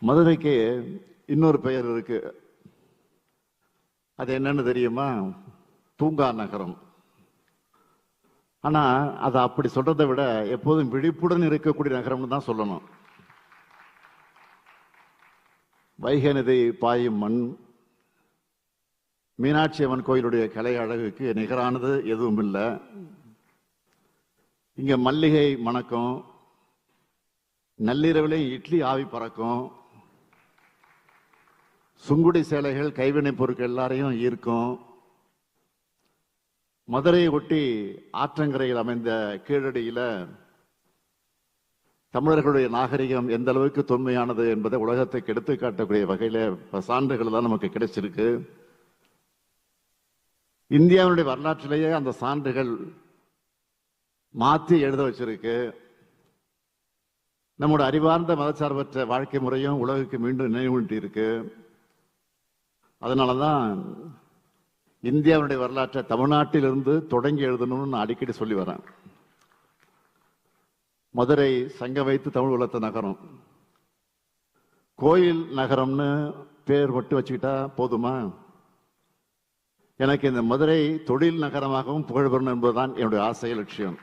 மதுரைக்கு இன்னொரு பெயர் இருக்கு. அது என்னன்னு தெரியுமா? தூங்கா நகரம். ஆனா அதை அப்படி சொல்றதை விட எப்போதும் விழிப்புடன் இருக்கக்கூடிய நகரம்னு தான் சொல்லணும். வைகை நதி பாயும் மண் மீனாட்சி அம்மன் கோயிலுடைய கலை அழகுக்கு நிகரானது எதுவும் இல்லை இங்க மல்லிகை மணக்கம் நள்ளிரவிலே இட்லி ஆவி பறக்கும் சுங்குடி சேலைகள் கைவினைப் பொருட்கள் எல்லாரையும் ஈர்க்கும். மதுரையை ஒட்டி ஆற்றங்கரையில் அமைந்த கீழடியில் தமிழர்களுடைய நாகரிகம் எந்த அளவுக்கு தொன்மையானது என்பதை உலகத்துக்கு எடுத்து காட்டக்கூடிய வகையில் சான்றுகள் தான் நமக்கு கிடைச்சிருக்கு. இந்தியாவுடைய வரலாற்றிலேயே அந்த சான்றுகள் மாற்றி எழுத வச்சிருக்கு. நம்முடைய அறிவார்ந்த மதச்சார்பற்ற வாழ்க்கை முறையும் உலகுக்கு மீண்டும் நினைவூட்டி இருக்கு அதனாலதான் இந்தியாவுடைய வரலாற்றை தமிழ்நாட்டிலிருந்து தொடங்கி எழுதணும்னு நான் அடிக்கடி சொல்லி வரேன். மதுரை சங்க வைத்து தமிழ் வளர்த்த நகரம். கோயில் நகரம்னு பேர் மட்டும் வச்சுக்கிட்டா போதுமா? எனக்கு இந்த மதுரை தொழில் நகரமாகவும் புகழ் பெறணும் என்பதுதான் என்னுடைய ஆசை லட்சியம்.